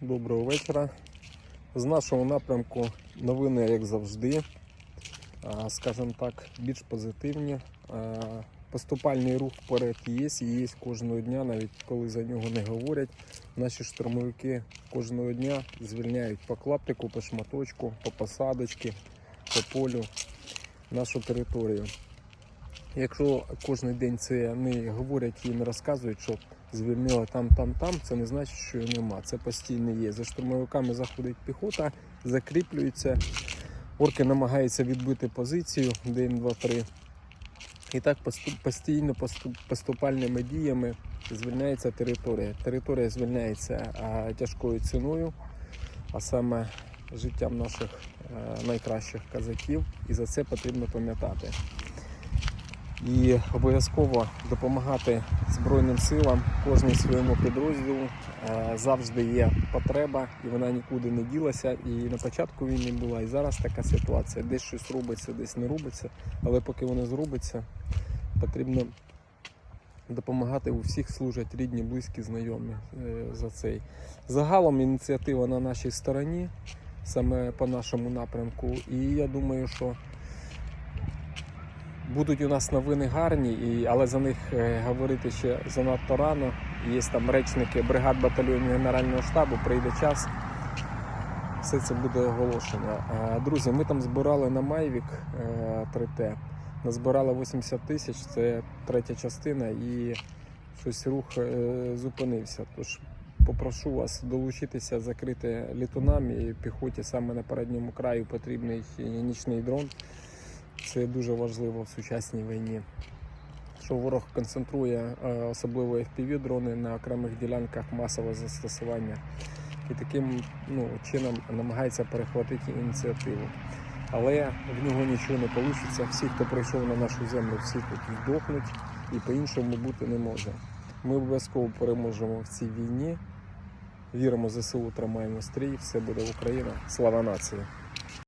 доброго вечора. З нашого напрямку новини, як завжди, скажімо так, більш позитивні. Поступальний рух вперед є і є кожного дня, навіть коли за нього не говорять. Наші штурмовики кожного дня звільняють по клаптику, по шматочку, по посадочці, по полю нашу територію. Якщо кожен день це не говорять і не розказують, що звільнили там, там, там, це не значить, що його нема. Це постійно є. За штурмовиками заходить піхота, закріплюється. Орки намагаються відбити позицію день, два, три. І так постійно поступальними діями звільняється територія. Територія звільняється тяжкою ціною, а саме життям наших е, найкращих казаків. І за це потрібно пам'ятати і обов'язково допомагати Збройним силам, кожній своєму підрозділу. Е, Завжди є потреба, і вона нікуди не ділася. І на початку війни була, і зараз така ситуація. Десь щось робиться, десь не робиться. Але поки воно зробиться, потрібно допомагати. У всіх служать рідні, близькі, знайомі е, за цей. Загалом ініціатива на нашій стороні, саме по нашому напрямку. І я думаю, що Будуть у нас новини гарні, і, але за них е, говорити ще занадто рано. Є там речники бригад батальйонів Генерального штабу, прийде час. Все це буде оголошено. Друзі, ми там збирали на Майвік 3Т. Назбирали 80 тисяч, це третя частина, і щось рух е, зупинився. Тож попрошу вас долучитися, закрити літунам і піхоті саме на передньому краю потрібний нічний дрон. Це дуже важливо в сучасній війні. Що ворог концентрує е, особливо fpv дрони на окремих ділянках масового застосування і таким ну, чином намагається перехватити ініціативу. Але в нього нічого не вийде. Всі, хто прийшов на нашу землю, всі тут здохнуть і по-іншому бути не може. Ми обов'язково переможемо в цій війні. Віримо ЗСУ, тримаємо стрій, все буде Україна. Слава нації!